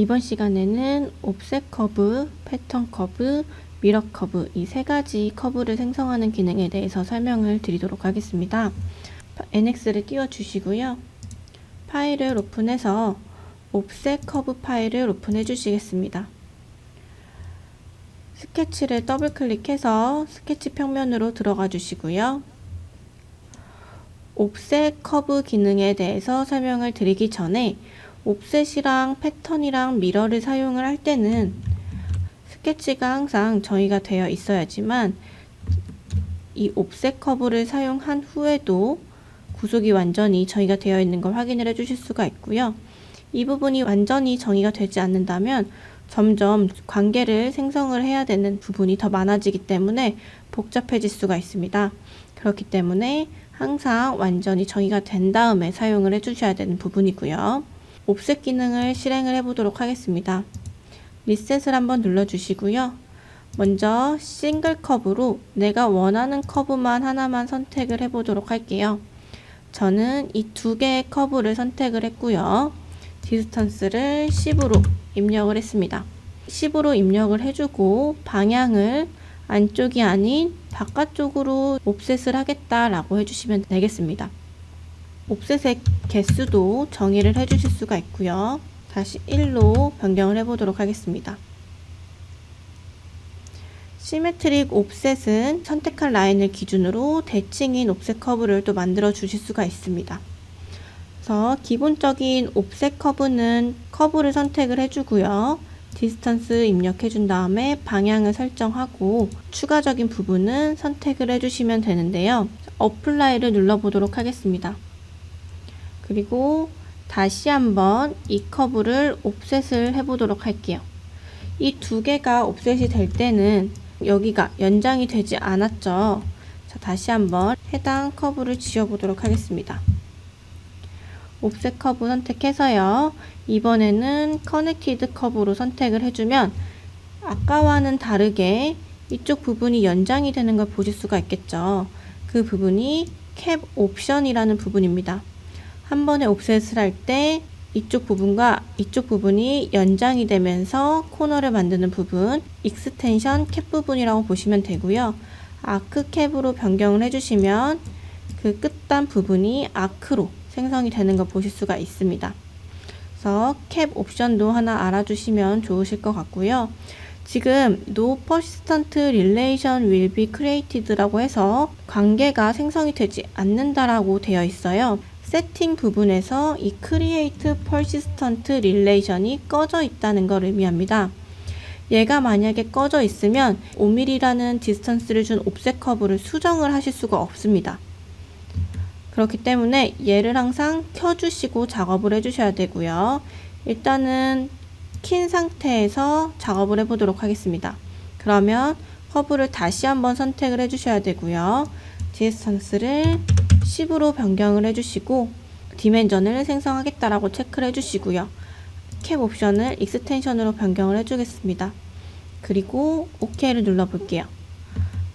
이번 시간에는 옵셋 커브, 패턴 커브, 미러 커브 이 세 가지 커브를 생성하는 기능에 대해서 설명을 드리도록 하겠습니다. NX를 띄워주시고요. 파일을 오픈해서 옵셋 커브 파일을 오픈해 주시겠습니다. 스케치를 더블 클릭해서 스케치 평면으로 들어가 주시고요. 옵셋 커브 기능에 대해서 설명을 드리기 전에 옵셋이랑 패턴이랑 미러를 사용을 할 때는 스케치가 항상 정의가 되어 있어야지만 이 옵셋 커브를 사용한 후에도 구속이 완전히 정의가 되어 있는 걸 확인을 해 주실 수가 있고요. 이 부분이 완전히 정의가 되지 않는다면 점점 관계를 생성을 해야 되는 부분이 더 많아지기 때문에 복잡해질 수가 있습니다. 그렇기 때문에 항상 완전히 정의가 된 다음에 사용을 해 주셔야 되는 부분이고요. 옵셋 기능을 실행을 해 보도록 하겠습니다. 리셋을 한번 눌러 주시고요. 먼저 싱글 컵으로 내가 원하는 커브만 하나만 선택을 해 보도록 할게요. 저는 이 두 개의 커브를 선택을 했고요. 디스턴스를 10으로 입력을 했습니다. 10으로 입력을 해주고 방향을 안쪽이 아닌 바깥쪽으로 옵셋을 하겠다라고 해주시면 되겠습니다. 옵셋의 개수도 정의를 해주실 수가 있고요. 다시 1로 변경을 해보도록 하겠습니다. 시메트릭 옵셋은 선택한 라인을 기준으로 대칭인 옵셋 커브를 또 만들어 주실 수가 있습니다. 그래서 기본적인 옵셋 커브는 커브를 선택을 해주고요. 디스턴스 입력해 준 다음에 방향을 설정하고 추가적인 부분은 선택을 해주시면 되는데요. 어플라이를 눌러 보도록 하겠습니다. 그리고 다시 한번 이 커브를 옵셋을 해보도록 할게요. 이 두 개가 옵셋이 될 때는 여기가 연장이 되지 않았죠. 자, 다시 한번 해당 커브를 지워보도록 하겠습니다. 옵셋 커브 선택해서요. 이번에는 커넥티드 커브로 선택을 해주면 아까와는 다르게 이쪽 부분이 연장이 되는 걸 보실 수가 있겠죠. 그 부분이 캡 옵션이라는 부분입니다. 한 번에 옵셋을 할 때 이쪽 부분과 이쪽 부분이 연장이 되면서 코너를 만드는 부분 익스텐션 캡 부분이라고 보시면 되고요. 아크 캡으로 변경을 해주시면 그 끝단 부분이 아크로 생성이 되는 걸 보실 수가 있습니다. 그래서 캡 옵션도 하나 알아주시면 좋으실 것 같고요. 지금 no persistent relation will be created라고 해서 관계가 생성이 되지 않는다라고 되어 있어요. 세팅 부분에서 이 create persistent relation이 꺼져 있다는 걸 의미합니다. 얘가 만약에 꺼져 있으면 5mm라는 디스턴스를 준 옵셋 커브를 수정을 하실 수가 없습니다. 그렇기 때문에 얘를 항상 켜주시고 작업을 해주셔야 되고요. 일단은 킨 상태에서 작업을 해보도록 하겠습니다. 그러면 커브를 다시 한번 선택을 해주셔야 되고요. 디스턴스를 10으로 변경을 해주시고 디멘전을 생성하겠다라고 체크를 해주시고요. 캡 옵션을 익스텐션으로 변경을 해주겠습니다. 그리고 OK를 눌러볼게요.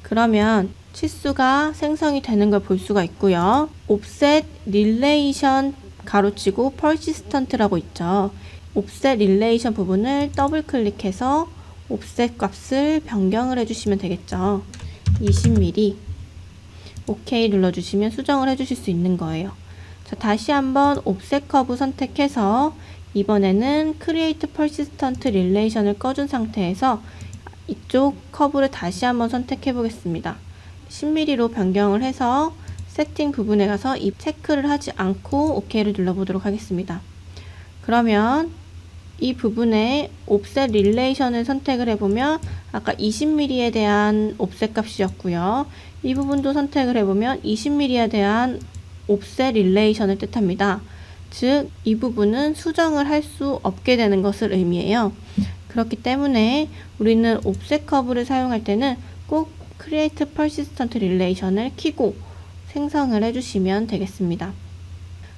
그러면 치수가 생성이 되는 걸 볼 수가 있고요. 옵셋 릴레이션 가로치고 persistent라고 있죠. 옵셋 릴레이션 부분을 더블 클릭해서 옵셋 값을 변경을 해주시면 되겠죠. 20mm OK 눌러주시면 수정을 해주실 수 있는 거예요. 자, 다시 한번 옵셋 커브 선택해서 이번에는 Create Persistent Relation을 꺼준 상태에서 이쪽 커브를 다시 한번 선택해 보겠습니다. 10mm로 변경을 해서 세팅 부분에 가서 이 체크를 하지 않고 OK를 눌러보도록 하겠습니다. 그러면 이 부분에 옵셋 릴레이션을 선택을 해보면 아까 20mm에 대한 옵셋 값이었고요. 이 부분도 선택을 해보면 20mm에 대한 옵셋 릴레이션을 뜻합니다. 즉, 이 부분은 수정을 할 수 없게 되는 것을 의미해요. 그렇기 때문에 우리는 옵셋 커브를 사용할 때는 꼭 Create Persistent Relation을 키고 생성을 해주시면 되겠습니다.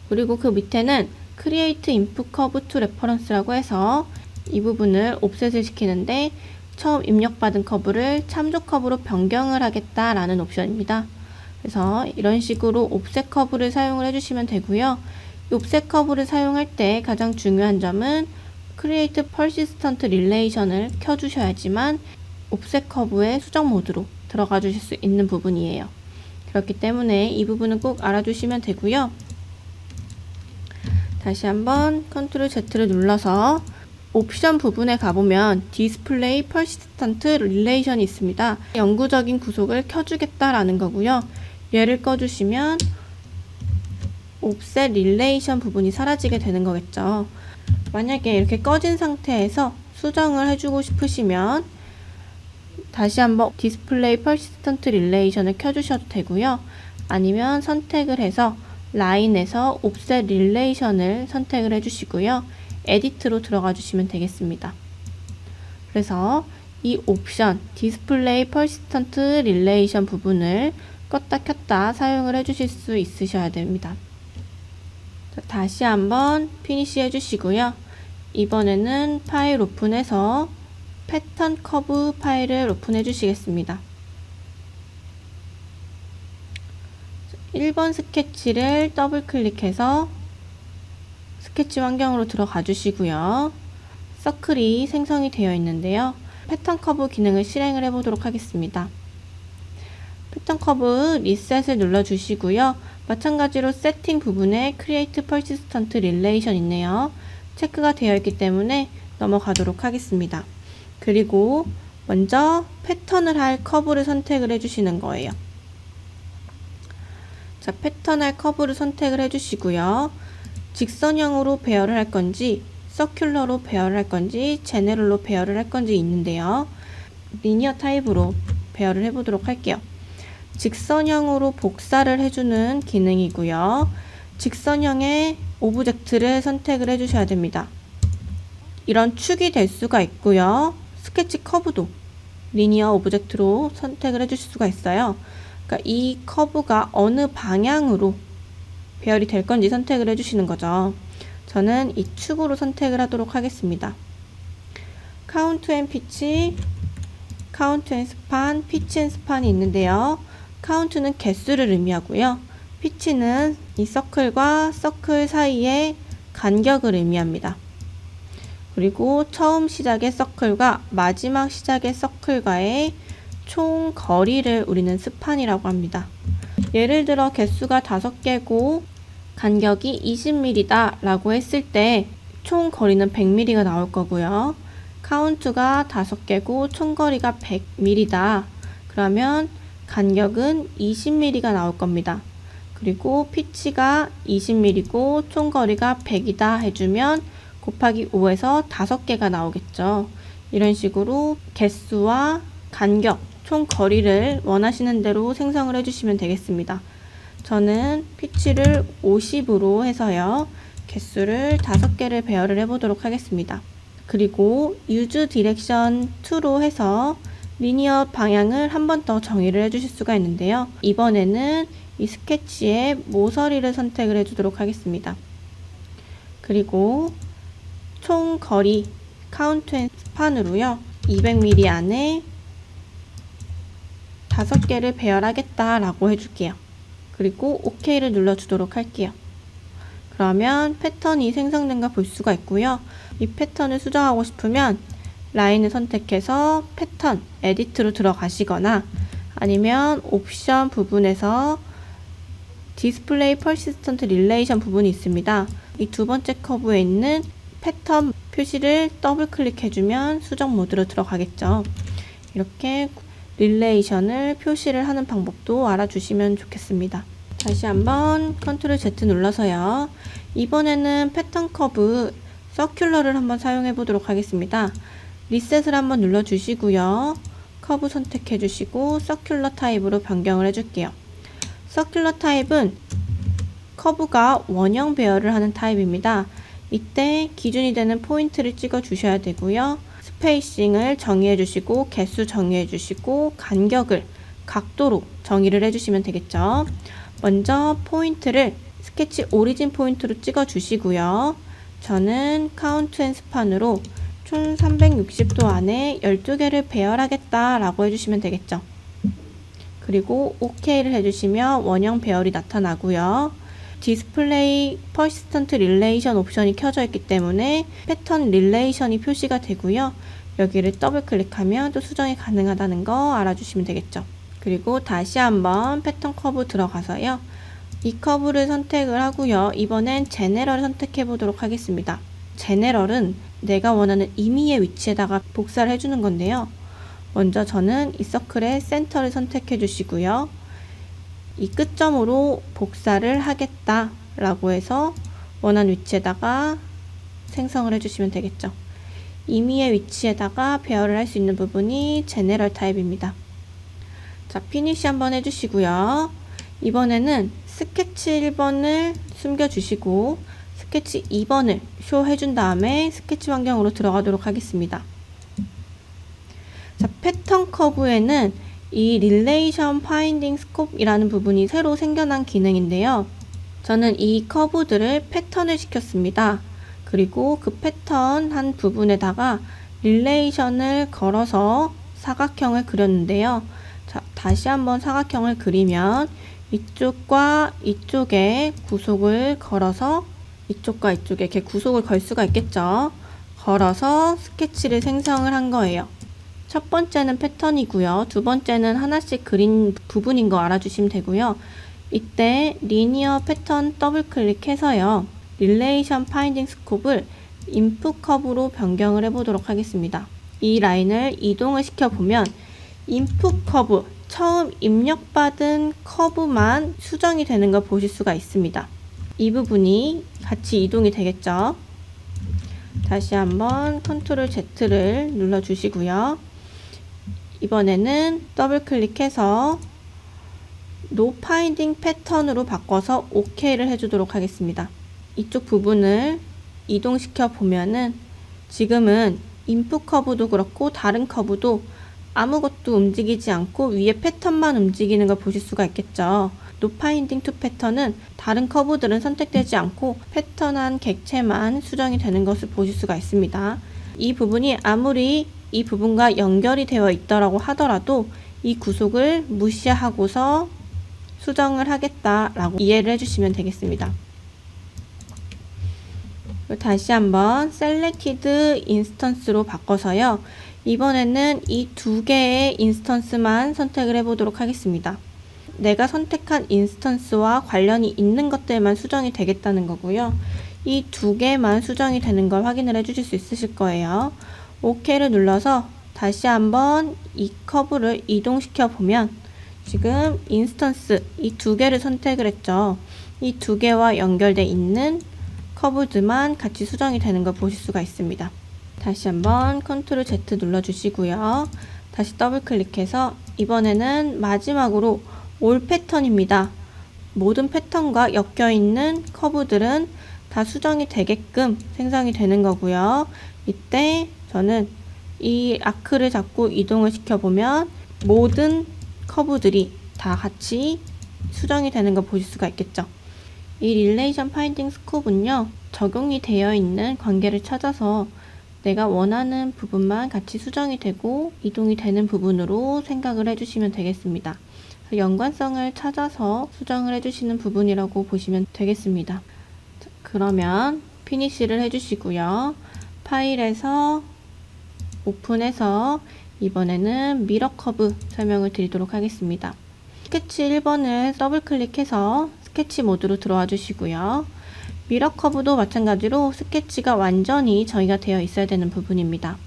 그리고 그 밑에는 Create Input Curve to Reference라고 해서 이 부분을 옵셋을 시키는데 처음 입력받은 커브를 참조 커브로 변경을 하겠다라는 옵션입니다. 그래서 이런 식으로 옵셋 커브를 사용을 해주시면 되고요. 옵셋 커브를 사용할 때 가장 중요한 점은 Create Persistent Relation을 켜주셔야지만 옵셋 커브의 수정 모드로 들어가 주실 수 있는 부분이에요. 그렇기 때문에 이 부분은 꼭 알아두시면 되고요. 다시 한번 컨트롤 Z를 눌러서 옵션 부분에 가보면 디스플레이 퍼시스턴트 릴레이션이 있습니다. 영구적인 구속을 켜주겠다라는 거고요. 얘를 꺼주시면 옵셋 릴레이션 부분이 사라지게 되는 거겠죠. 만약에 이렇게 꺼진 상태에서 수정을 해주고 싶으시면 다시 한번 디스플레이 퍼시스턴트 릴레이션을 켜주셔도 되고요. 아니면 선택을 해서 라인에서 옵셋 릴레이션을 선택을 해주시고요. 에디트로 들어가 주시면 되겠습니다. 그래서 이 옵션 디스플레이 퍼시스턴트 릴레이션 부분을 껐다 켰다 사용을 해 주실 수 있으셔야 됩니다. 자, 다시 한번 피니시 해 주시고요. 이번에는 파일 오픈해서 패턴 커브 파일을 오픈해 주시겠습니다. 1번 스케치를 더블 클릭해서 스케치 환경으로 들어가 주시고요. 서클이 생성이 되어 있는데요. 패턴 커브 기능을 실행을 해 보도록 하겠습니다. 패턴 커브 리셋을 눌러 주시고요. 마찬가지로 세팅 부분에 Create Persistent Relation 있네요. 체크가 되어 있기 때문에 넘어가도록 하겠습니다. 그리고 먼저 패턴을 할 커브를 선택을 해주시는 거예요. 자, 패턴 할 커브를 선택을 해주시고요. 직선형으로 배열을 할 건지, 서큘러로 배열을 할 건지, 제네럴로 배열을 할 건지 있는데요. 리니어 타입으로 배열을 해보도록 할게요. 직선형으로 복사를 해주는 기능이고요. 직선형의 오브젝트를 선택을 해주셔야 됩니다. 이런 축이 될 수가 있고요. 스케치 커브도 리니어 오브젝트로 선택을 해주실 수가 있어요. 그러니까 이 커브가 어느 방향으로 배열이 될 건지 선택을 해주시는 거죠. 저는 이 축으로 선택을 하도록 하겠습니다. 카운트 앤 피치, 카운트 앤 스판, 피치 앤 스판이 있는데요. 카운트는 개수를 의미하고요. 피치는 이 서클과 서클 사이의 간격을 의미합니다. 그리고 처음 시작의 서클과 마지막 시작의 서클과의 총 거리를 우리는 스판이라고 합니다. 예를 들어 개수가 5개고 간격이 20mm다 라고 했을 때 총 거리는 100mm가 나올 거고요. 카운트가 5개고 총 거리가 100mm다. 그러면 간격은 20mm가 나올 겁니다. 그리고 피치가 20mm고 총 거리가 100이다 해주면 곱하기 5에서 5개가 나오겠죠. 이런 식으로 개수와 간격, 총 거리를 원하시는 대로 생성을 해주시면 되겠습니다. 저는 피치를 50으로 해서요. 개수를 5개를 배열을 해보도록 하겠습니다. 그리고 use direction 2로 해서 리니어 방향을 한 번 더 정의를 해주실 수가 있는데요. 이번에는 이 스케치의 모서리를 선택을 해주도록 하겠습니다. 그리고 총 거리 카운트 앤 스판으로요. 200mm 안에 5개를 배열하겠다라고 해줄게요. 그리고 OK를 눌러주도록 할게요. 그러면 패턴이 생성된 걸 볼 수가 있고요. 이 패턴을 수정하고 싶으면 라인을 선택해서 패턴, 에디트로 들어가시거나 아니면 옵션 부분에서 디스플레이 퍼시스턴트 릴레이션 부분이 있습니다. 이 두 번째 커브에 있는 패턴 표시를 더블 클릭해주면 수정 모드로 들어가겠죠. 이렇게 릴레이션을 표시를 하는 방법도 알아주시면 좋겠습니다. 다시 한번 컨트롤 Z 눌러서요. 이번에는 패턴 커브 서큘러를 한번 사용해 보도록 하겠습니다. 리셋을 한번 눌러 주시고요. 커브 선택해 주시고 서큘러 타입으로 변경을 해 줄게요. 서큘러 타입은 커브가 원형 배열을 하는 타입입니다. 이때 기준이 되는 포인트를 찍어 주셔야 되고요. 스페이싱을 정의해 주시고 개수 정의해 주시고 간격을 각도로 정의를 해 주시면 되겠죠. 먼저 포인트를 스케치 오리진 포인트로 찍어 주시고요. 저는 카운트 앤 스판으로 총 360도 안에 12개를 배열하겠다 라고 해주시면 되겠죠. 그리고 OK를 해주시면 원형 배열이 나타나고요. 디스플레이 퍼시스턴트 릴레이션 옵션이 켜져 있기 때문에 패턴 릴레이션이 표시가 되고요. 여기를 더블 클릭하면 또 수정이 가능하다는 거 알아주시면 되겠죠. 그리고 다시 한번 패턴 커브 들어가서요. 이 커브를 선택을 하고요. 이번엔 제네럴을 선택해 보도록 하겠습니다. 제네럴은 내가 원하는 임의의 위치에다가 복사를 해주는 건데요. 먼저 저는 이 서클의 센터를 선택해 주시고요. 이 끝점으로 복사를 하겠다 라고 해서 원하는 위치에다가 생성을 해주시면 되겠죠. 임의의 위치에다가 배열을 할 수 있는 부분이 제네럴 타입입니다. 자, 피니시 한번 해주시고요. 이번에는 스케치 1번을 숨겨주시고 스케치 2번을 쇼 해준 다음에 스케치 환경으로 들어가도록 하겠습니다. 자, 패턴 커브에는 이 릴레이션 파인딩 스콥이라는 부분이 새로 생겨난 기능인데요. 저는 이 커브들을 패턴을 시켰습니다. 그리고 그 패턴 한 부분에다가 릴레이션을 걸어서 사각형을 그렸는데요. 자, 다시 한번 사각형을 그리면 이쪽과 이쪽에 구속을 걸어서 이쪽과 이쪽에 이렇게 구속을 걸 수가 있겠죠. 걸어서 스케치를 생성을 한 거예요. 첫 번째는 패턴이고요. 두 번째는 하나씩 그린 부분인 거 알아주시면 되고요. 이때 리니어 패턴 더블 클릭해서요. 릴레이션 파인딩 스콥을 인풋 컵으로 변경을 해보도록 하겠습니다. 이 라인을 이동을 시켜보면 인풋 커브, 처음 입력받은 커브만 수정이 되는 걸 보실 수가 있습니다. 이 부분이 같이 이동이 되겠죠. 다시 한번 컨트롤 Z를 눌러 주시고요. 이번에는 더블 클릭해서 노 파인딩 패턴으로 바꿔서 OK를 해주도록 하겠습니다. 이쪽 부분을 이동시켜 보면은 지금은 인풋 커브도 그렇고 다른 커브도 아무것도 움직이지 않고 위에 패턴만 움직이는 걸 보실 수가 있겠죠. 노파인딩 투 패턴은 다른 커브들은 선택되지 않고 패턴한 객체만 수정이 되는 것을 보실 수가 있습니다. 이 부분이 아무리 이 부분과 연결이 되어 있더라고 하더라도 이 구속을 무시하고서 수정을 하겠다라고 이해를 해주시면 되겠습니다. 다시 한번 selected instance로 바꿔서요. 이번에는 이 두 개의 인스턴스만 선택을 해보도록 하겠습니다. 내가 선택한 인스턴스와 관련이 있는 것들만 수정이 되겠다는 거고요. 이 두 개만 수정이 되는 걸 확인을 해주실 수 있으실 거예요. OK를 눌러서 다시 한번 이 커브를 이동시켜 보면 지금 인스턴스 이 두 개를 선택을 했죠. 이 두 개와 연결되어 있는 커브들만 같이 수정이 되는 걸 보실 수가 있습니다. 다시 한번 컨트롤 Z 눌러 주시고요. 다시 더블 클릭해서 이번에는 마지막으로 올 패턴입니다. 모든 패턴과 엮여 있는 커브들은 다 수정이 되게끔 생성이 되는 거고요. 이때 저는 이 아크를 잡고 이동을 시켜보면 모든 커브들이 다 같이 수정이 되는 걸 보실 수가 있겠죠. 이 릴레이션 파인딩 스콥은요, 적용이 되어 있는 관계를 찾아서 내가 원하는 부분만 같이 수정이 되고 이동이 되는 부분으로 생각을 해주시면 되겠습니다. 연관성을 찾아서 수정을 해주시는 부분이라고 보시면 되겠습니다. 자, 그러면 피니쉬를 해주시고요. 파일에서 오픈해서 이번에는 미러 커브 설명을 드리도록 하겠습니다. 스케치 1번을 더블 클릭해서 스케치 모드로 들어와 주시고요. 미러 커브도 마찬가지로 스케치가 완전히 저희가 되어 있어야 되는 부분입니다.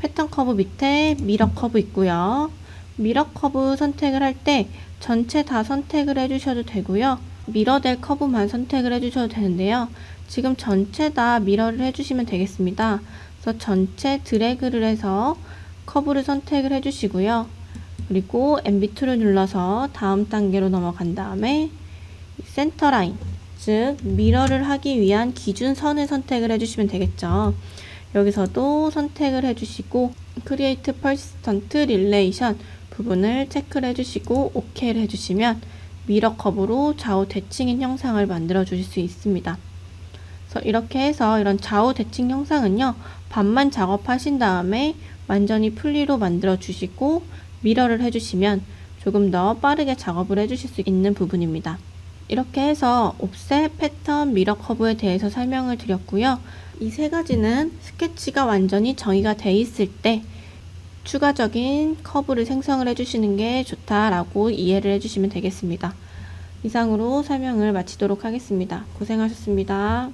패턴 커브 밑에 미러 커브 있고요. 미러 커브 선택을 할 때 전체 다 선택을 해주셔도 되고요. 미러될 커브만 선택을 해주셔도 되는데요. 지금 전체 다 미러를 해주시면 되겠습니다. 그래서 전체 드래그를 해서 커브를 선택을 해주시고요. 그리고 MB2를 눌러서 다음 단계로 넘어간 다음에 센터 라인, 즉 미러를 하기 위한 기준선을 선택을 해주시면 되겠죠. 여기서도 선택을 해주시고 Create Persistent Relation 부분을 체크를 해주시고 OK를 해주시면 미러 컵으로 좌우 대칭인 형상을 만들어 주실 수 있습니다. 그래서 이렇게 해서 이런 좌우 대칭 형상은요 반만 작업하신 다음에 완전히 풀리로 만들어 주시고 미러를 해주시면 조금 더 빠르게 작업을 해주실 수 있는 부분입니다. 이렇게 해서 옵셋, 패턴, 미러 커브에 대해서 설명을 드렸고요. 이 세 가지는 스케치가 완전히 정의가 돼 있을 때 추가적인 커브를 생성을 해주시는 게 좋다라고 이해를 해주시면 되겠습니다. 이상으로 설명을 마치도록 하겠습니다. 고생하셨습니다.